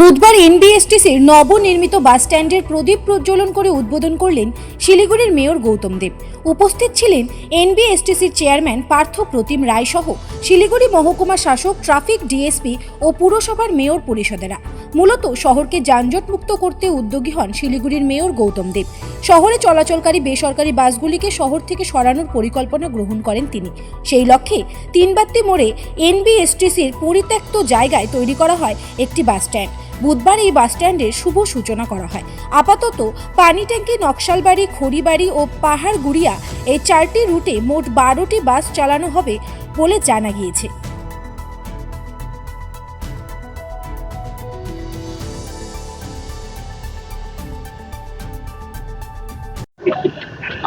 বুধবার এনবিএসটিসির নবনির্মিত বাসস্ট্যান্ডের প্রদীপ প্রজ্বলন করে উদ্বোধন করলেন শিলিগুড়ির মেয়র গৌতম দেব। উপস্থিত ছিলেন এনবিএসটিসির চেয়ারম্যান পার্থ প্রতিম রায়সহ শিলিগুড়ি মহকুমা শাসক, ট্রাফিক ডিএসপি ও পুরসভার মেয়র পরিষদেরা। মূলত শহরকে যানজটমুক্ত করতে উদ্যোগী হন শিলিগুড়ির মেয়র গৌতম দেব। শহরে চলাচলকারী বেসরকারি বাসগুলিকে শহর থেকে সরানোর পরিকল্পনা গ্রহণ করেন তিনি। সেই লক্ষ্যে তিনবাত্তি মোড়ে এনবিএসটিসির পরিত্যক্ত জায়গায় তৈরি করা হয় একটি বাস স্ট্যান্ড। বুধবার এই বাস স্ট্যান্ডের শুভ সূচনা করা হয়। আপাতত পানি ট্যাঙ্কি, নকশালবাড়ি, খড়িবাড়ি ও পাহাড়গুড়িয়া এই চারটি রুটে মোট বারোটি বাস চালানো হবে বলে জানা গিয়েছে।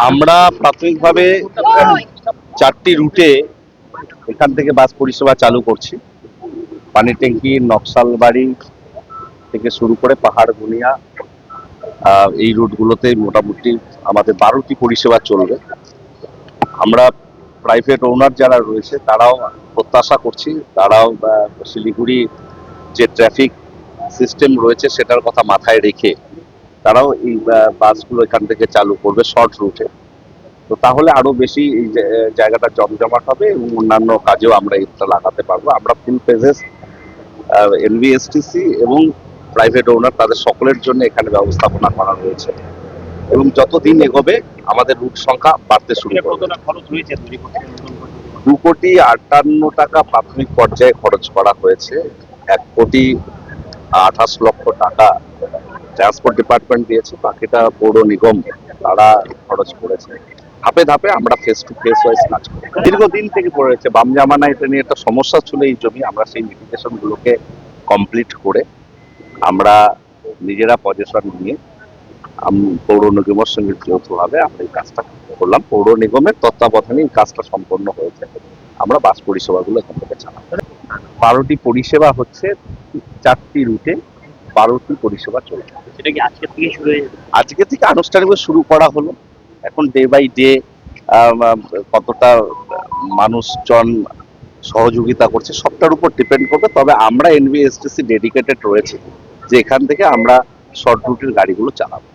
আমরা প্রাথমিকভাবে চারটি রুটে এখান থেকে বাস পরিষেবা চালু করছি। পানি ট্যাঙ্কি, নকশালবাড়ি থেকে শুরু করে পাহাড় গুনিয়া এই রুটগুলোতে মোটামুটি আমাদের বারোটি পরিষেবা চলবে। আমরা প্রাইভেট ওনার যারা রয়েছে, তারাও প্রত্যাশা করছি, তারাও শিলিগুড়ি যে ট্রাফিক সিস্টেম রয়েছে, সেটার কথা মাথায় রেখে তারাও এই বাসগুলো এখান থেকে চালু করবে শর্ট রুটে তো তাহলে আরও বেশি এই জায়গাটা জমজমাট হবে এবং অন্যান্য কাজেও আমরা এটা লাগাতে পারব। আমরা ফুল পেজেস এনভিএসটিসি এবং প্রাইভেট ওনার তাদের সকলের জন্য এখানে ব্যবস্থাপনা করা রয়েছে। এবং যতদিন এগোবে আমাদের রুট সংখ্যা বাড়তে শুরু করবে? দু কোটি আটান্ন টাকা প্রাথমিক পর্যায়ে খরচ করা হয়েছে। এক কোটি আঠাশ লক্ষ টাকা ট্রান্সপোর্ট ডিপার্টমেন্ট দিয়েছে, বাকিটা পৌর নিগম, তারা খরচ করেছে। ধাপে ধাপে আমরা ফেস টু ফেস ওয়াইজ কাজ করি। দীর্ঘদিন থেকে পড়েছে বাম জামানা এটা নিয়ে একটা সমস্যা ছিল এই জমি, আমরা সেই লিটিগেশন গুলোকে কমপ্লিট করে আমরা নিজেরা পজিশন নিয়ে পৌর নিগমের সঙ্গে যৌথভাবে আমরা এই কাজটা করলাম। পৌর নিগমের তত্ত্বাবধানে এই কাজটা সম্পন্ন হয়েছে। আমরা বাস পরিষেবাগুলো এখান থেকে চালাবো। বারোটি পরিষেবা হচ্ছে চারটি রুটে বারোটি পরিষেবা চলে সেটা কি আজকে থেকে শুরু হয়ে আজকে থেকে আনুষ্ঠানিকভাবে শুরু করা হলো। এখন ডে বাই ডে কতটা মানুষজন সহযোগিতা করছে সবটার উপর ডিপেন্ড করবে। তবে আমরা এনভিএসটিসি ডেডিকেটেড রয়েছে যে এখান থেকে আমরা শর্ট রুটের গাড়িগুলো চালাবো।